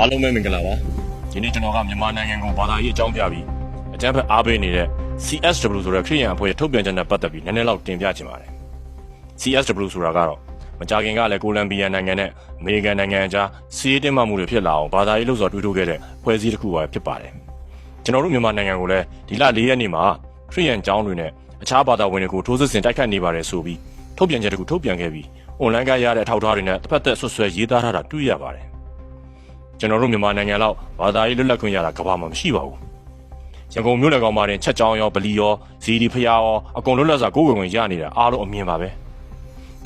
အားလုံးပဲမင်္ဂလာပါဒီနေ့ကျွန်တော်ကမြန်မာနိုင်ငံကိုဘာသာရေးအကြောင်းပြပြီးအကြမ်းဖက်အားပေးနေတဲ့ CSW ဆိုတဲ့ခရိယန်အဖွဲ့ရဲ့ထုတ်ပြန်ချက်နဲ့ပတ်သက်ပြီးနည်းနည်းလောက်တင်ပြချင်ပါတယ် CSW ဆိုတာကတော့မကြာခင်ကလည်းကိုလံဘီယာနိုင်ငံနဲ့အမေရိကန်နိုင်ငံအကြားစီးရေးတင်မှမှုတွေဖြစ်လာအောင်ဘာသာရေးလှုပ်ဆော်တွေးထိုးခဲ့တဲ့ဖွဲ့စည်းတစ်ခုပါဖြစ်ပါတယ်ကျွန်တော်တို့မြန်မာနိုင်ငံကိုလည်းဒီလ၄ရက်နေ့မှာခရိယန်ကျောင်းတွေနဲ့အခြားဘာသာဝင်တွေကိုထိုးစစ်ဆင်တိုက်ခတ်နေပါတယ်ဆိုပြီးထုတ်ပြန်ချက်တစ်ခုထုတ်ပြန်ခဲ့ပြီးအွန်လိုင်းကရတဲ့အထောက်အထားတွေနဲ့တစ်ဖက်သက်ဆွဆွဲရေးသားထားတာတွေ့ရပါတယ် ကျွန်တော်တို့မြန်မာနိုင်ငံလောက်ဘာသာရေးလွတ်လပ်ခွင့်ရတာကဘာမှမရှိပါဘူးရန်ကုန်မြို့နယ်ကောင်မှာတင်ချက်ချောင်းရောဗလီရောဇီဒီဖျားရောအကုန်လွတ်လပ်စွာကိုယ်ဝင်ဝင်ရနေတာအားလုံးအမြင်ပါပဲ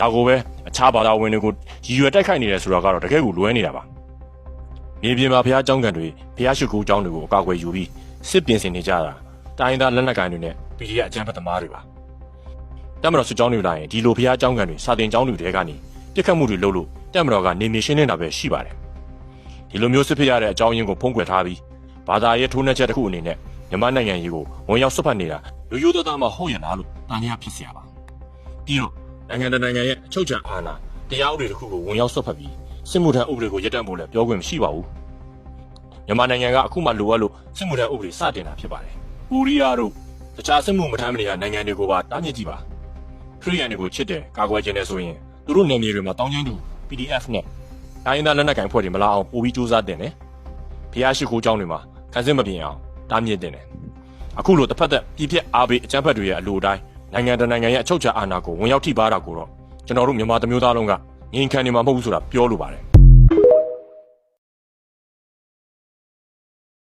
ဒါကိုပဲအခြားဘာသာဝင်တွေကိုရည်ရွယ်တိုက်ခိုက်နေတယ်ဆိုတာကတော့တကယ့်ကိုလွဲနေတာပါမြေပြင်မှာဖျားကျောင်းကန်တွေဖျားရှိကူကျောင်းတွေကိုအကာအကွယ်ယူပြီးစစ်ပြင်ဆင်နေကြတာတိုင်းသားလက်နက်ကိုင်တွေနဲ့ဗီဒီယိုအကြမ်းဖက်သမားတွေပါတက်မတော်စစ်ကြောင်းတွေလာရင်ဒီလိုဖျားကျောင်းကန်တွေစာတင်ကျောင်းတွေတဲကနေပြစ်ခတ်မှုတွေလုပ်လို့တက်မတော်ကနေမြေရှင်းနေတာပဲရှိပါတယ် ဒီလိုမျိုးစစ်ဖြစ်ရတဲ့အကြောင်းရင်းကိုဖုံးကွယ်ထားပြီးဘာသာရေးထိုးနှက်ချက်တစ်ခုအနေနဲ့မြန်မာနိုင်ငံရေးကိုဝန်ရောက်ဆွတ်ဖက်နေတာရိုးရိုးသားသားမှဟုတ်ရလားလို့တန်ရဖြစ်เสียပါပြီးတော့နိုင်ငံတကာနိုင်ငံရဲ့အချုပ်ချာအာဏာတရားဥပဒေတစ်ခုကိုဝန်ရောက်ဆွတ်ဖက်ပြီးစစ်မှုထမ်းဥပဒေကိုရပ်တန့်ဖို့လည်းပြောခွင့်မရှိပါဘူးမြန်မာနိုင်ငံကအခုမှလိုအပ်လို့စစ်မှုထမ်းဥပဒေစတင်တာဖြစ်ပါတယ်ပူရီယာတို့တခြားစစ်မှုမထမ်းမနေရနိုင်ငံတွေကိုပါတားမြစ်ကြည့်ပါခရီးရန်တွေကိုချစ်တယ်ကာကွယ်ခြင်းနဲ့ဆိုရင်သူတို့နယ်မြေတွေမှာတောင်းကျင်းတူ PDF နဲ့ တိုင်းရင်းသားလက်နက်ကိုင်ဖွဲ့တွေမလာအောင်ပို့ပြီးစူးစမ်းတင်တယ်။ဖျားရှိခိုးเจ้าတွေမှာခန်းစစ်မပြင်အောင်တားမြစ်တင်တယ်။အခုလိုတစ်ဖက်သက်ပြည်ပြက်အားပေးအကြမ်းဖက်တွေရဲ့အလိုတိုင်းနိုင်ငံတကာနိုင်ငံရဲ့အချုပ်ချာအာဏာကိုဝင်ရောက်ထိပါတာကိုတော့ကျွန်တော်တို့မြန်မာသမ ्यो သားလုံးကငြိမ်ခံနေမှာမဟုတ်ဘူးဆိုတာပြောလိုပါတယ်